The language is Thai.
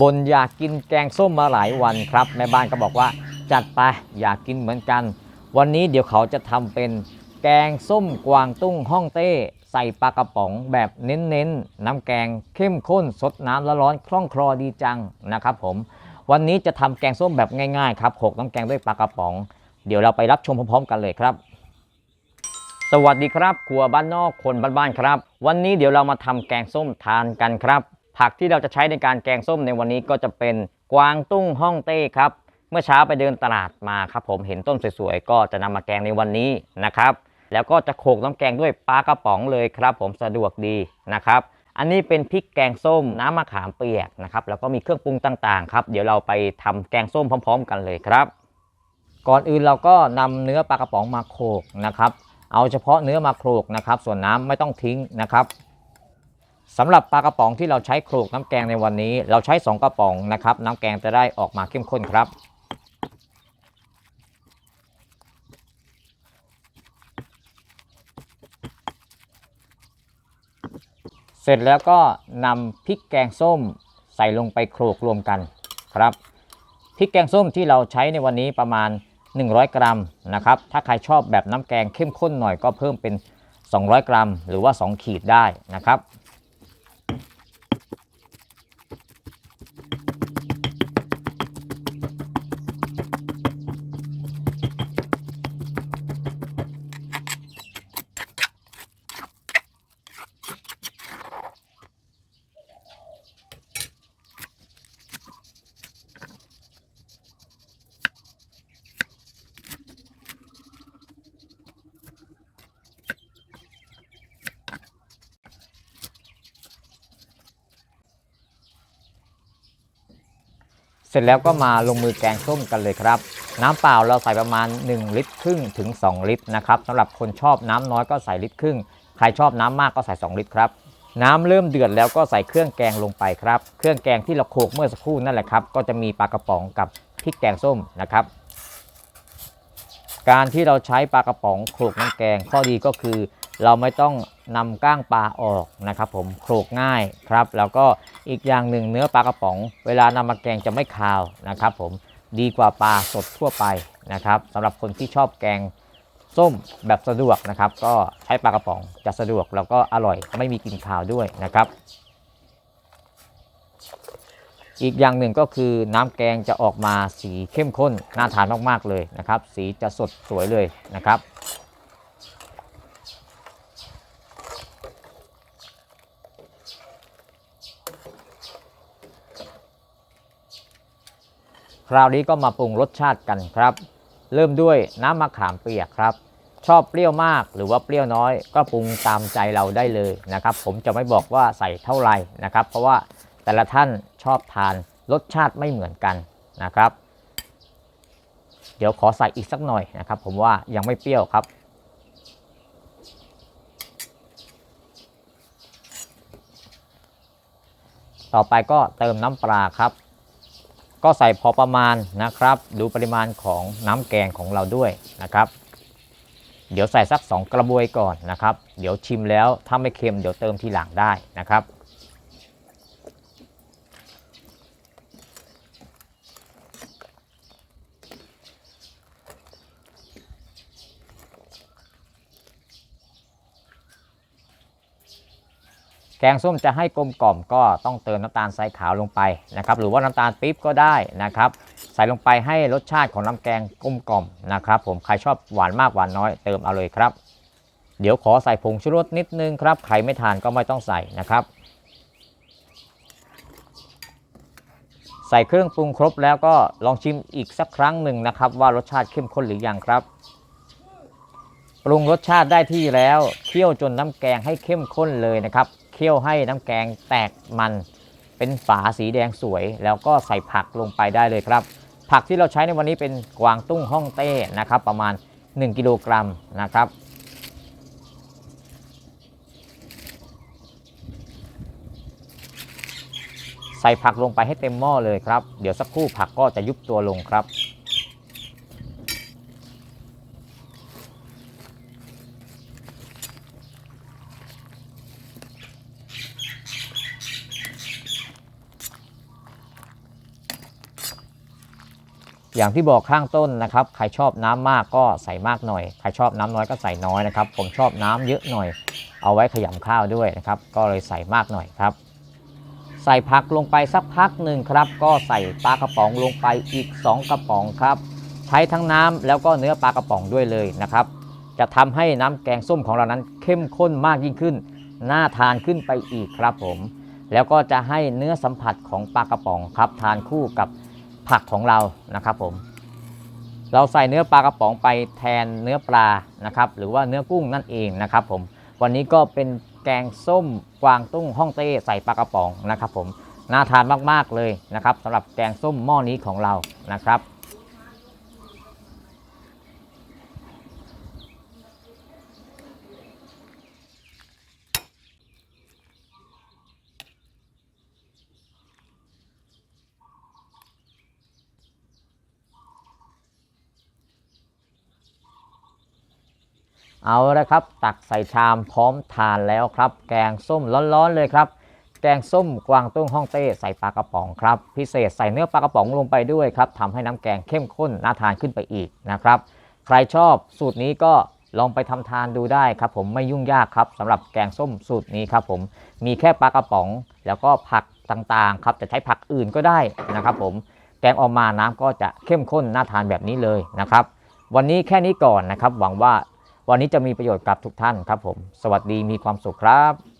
บนอยากกินแกงส้มมาหลายวันครับ แม่บ้านก็บอกว่า จัดไปอยากกินเหมือนกัน วันนี้เดี๋ยวเขาจะทำเป็นแกงส้มกวางตุ้งฮ่องเต้ ใส่ปลากระป๋องแบบเน้นๆน้ำแกงเข้มข้นสดน้ำละร้อนคล่องคลอดีจังนะครับผม วันนี้จะทำแกงส้มแบบง่ายๆครับโขกน้ำแกงด้วยปลากระป๋อง เดี๋ยวเราไปรับชมพร้อมๆ กันเลยครับสวัสดีครับครัวบ้านนอกคนบ้านๆครับ วันนี้เดี๋ยวเรามาทำแกงส้มทานกันครับ ผักที่เราจะใช้ในการแกงส้มในวันนี้ก็จะเป็นกวางตุ้งฮ่องเต้ครับ เมื่อเช้าไปเดินตลาดมาครับ ผมเห็นต้นสวยๆก็จะนำมาแกงในวันนี้นะครับ แล้วก็จะโขลกน้ำแกงด้วยปลากระป๋องเลยครับ ผมสะดวกดีนะครับ อันนี้เป็นพริกแกงส้มน้ำมะขามเปียกนะครับแล้วก็มีเครื่องปรุงต่างๆครับเดี๋ยวเราไปทำแกงส้มพร้อม ๆ กันเลยครับ ก่อนอื่นเราก็นำเนื้อปลากระป๋องมาโขลกนะครับ เอาเฉพาะเนื้อมาโขลกนะครับ ส่วนน้ำไม่ต้องทิ้งนะครับ สำหรับปลากระป๋องที่เราใช้โขลกน้ำแกงในวันนี้ เราใช้ 2 กระป๋องนะครับ น้ำแกงจะได้ออกมาเข้มข้นครับ เสร็จแล้วก็นำพริกแกงส้มใส่ลงไปโขลกรวมกันครับพริกแกงส้มที่เราใช้ในวันนี้ประมาณ 100 กรัมนะครับ ถ้าใครชอบแบบน้ำแกงเข้มข้นหน่อยก็เพิ่มเป็น 200 กรัม หรือว่า 2 ขีดได้นะครับ สร็จแล้วก็มาลงมือแกงส้มกันเลยครับ น้ำเปล่าเราใส่ประมาณ 1 ลิตรครึ่งถึง 2 ลิตรนะครับสำหรับคนชอบน้ำน้อยก็ใส่ลิตรครึ่ง ใครชอบน้ำมากก็ใส่ 2 ลิตรครับ น้ำเริ่มเดือดแล้วก็ใส่เครื่องแกงลงไปครับ เครื่องแกงที่เราโขลกเมื่อสักครู่นั่นแหละครับ ก็จะมีปลากระป๋องกับพริกแกงส้มนะครับ การที่เราใช้ปลากระป๋องโขลกน้ำแกงข้อดีก็คือ เราไม่ต้องนำก้างปลาออกนะครับ ผมโขลกง่ายครับ แล้วก็ อีกอย่างหนึ่งเนื้อปลากระป๋อง เวลานำมาแกงจะไม่คาวนะครับ ผมดีกว่าปลาสดทั่วไปนะครับสำหรับคนที่ชอบแกงส้มแบบสะดวกนะครับ ก็ใช้ปลากระป๋องจะสะดวกแล้วก็อร่อยไม่มีกลิ่นคาวด้วยนะครับ อีกอย่างหนึ่งก็คือน้ำแกงจะออกมาสีเข้มข้นน่าทานมากๆเลยนะครับ สีจะสดสวยเลยนะครับ คราวนี้ก็มาปรุงรสชาติกันครับ เริ่มด้วยน้ำมะขามเปียกครับ ชอบเปรี้ยวมากหรือว่าเปรี้ยวน้อย ก็ปรุงตามใจเราได้เลยนะครับ ผมจะไม่บอกว่าใส่เท่าไหร่นะครับ เพราะว่าแต่ละท่านชอบทานรสชาติไม่เหมือนกันนะครับ เดี๋ยวขอใส่อีกสักหน่อยนะครับ ผมว่ายังไม่เปรี้ยวครับต่อไปก็เติมน้ำปลาครับ ก็ใส่พอประมาณนะครับ ดูปริมาณของน้ำแกงของเราด้วยนะครับ เดี๋ยวใส่สัก 2 กระบวยก่อนนะครับ เดี๋ยวชิมแล้วถ้าไม่เค็มเดี๋ยวเติมทีหลังได้นะครับ แกงส้มจะให้กลมกล่อมก็ต้องเติมน้ำตาลทรายขาวลงไปนะครับหรือว่าน้ำตาลปี๊บก็ได้นะครับ ใส่ลงไปให้รสชาติของน้ำแกงกลมกล่อมนะครับ ผมใครชอบหวานมากหวานน้อยเติมเอาเลยครับ เดี๋ยวขอใส่ผงชูรสนิดนึงครับใครไม่ทานก็ไม่ต้องใส่นะครับ ใส่เครื่องปรุงครบแล้วก็ลองชิมอีกสักครั้งหนึ่งนะครับ ว่ารสชาติเข้มข้นหรือยังครับปรุงรสชาติได้ที่แล้วเคี่ยวจนน้ำแกงให้เข้มข้นเลยนะครับ เคี่ยวให้น้ำแกงแตกมัน เป็นฝาสีแดงสวย แล้วก็ใส่ผักลงไปได้เลยครับ ผักที่เราใช้ในวันนี้เป็นกวางตุ้งฮ่องเต้นะครับ ประมาณ 1 กิโลกรัมนะครับใส่ผักลงไปให้เต็มหม้อเลยครับ เดี๋ยวสักครู่ผักก็จะยุบตัวลงครับ อย่างที่บอกข้างต้นนะครับ ใครชอบน้ำมากก็ใส่มากหน่อย ใครชอบน้ำน้อยก็ใส่น้อยนะครับ ผมชอบน้ำเยอะหน่อย เอาไว้ขยำข้าวด้วยนะครับ ก็เลยใส่มากหน่อยครับ ใส่ผักลงไปสักพักหนึ่งครับ ก็ใส่ปลากระป๋องลงไปอีก 2 กระป๋องครับ ใช้ทั้งน้ำแล้วก็เนื้อปลากระป๋องด้วยเลยนะครับ จะทำให้น้ำแกงส้มของเรานั้นเข้มข้นมากยิ่งขึ้น น่าทานขึ้นไปอีกครับผม แล้วก็จะให้เนื้อสัมผัสของปลากระป๋องครับ ทานคู่กับ ผักของเรานะครับผม เราใส่เนื้อปลากระป๋องไปแทนเนื้อปลานะครับ หรือว่าเนื้อกุ้งนั่นเองนะครับผมวันนี้ก็เป็นแกงส้มกวางตุ้งฮ่องเต้ใส่ปลากระป๋องนะครับผมน่าทานมากๆเลยนะครับสำหรับแกงส้มหม้อนี้ของเรานะครับ เอาละครับ ตักใส่ชามพร้อมทานแล้วครับ แกงส้มร้อนๆเลยครับ แกงส้มกวางตุ้งฮ่องเต้ใส่ปลากระป๋องครับพิเศษใส่เนื้อปลากระป๋องลงไปด้วยครับทำให้น้ำแกงเข้มข้นน่าทานขึ้นไปอีกนะครับ ใครชอบสูตรนี้ก็ลองไปทำทานดูได้ครับ ผมไม่ยุ่งยากครับสำหรับแกงส้มสูตรนี้ครับ ผมมีแค่ปลากระป๋อง แล้วก็ผักต่างๆครับจะใช้ผักอื่นก็ได้นะครับผมแกงออกมาน้ำก็จะเข้มข้นน่าทานแบบนี้เลยนะครับ วันนี้แค่นี้ก่อนนะครับ หวังว่า วันนี้จะมีประโยชน์กับทุกท่านครับผม สวัสดีมีความสุขครับ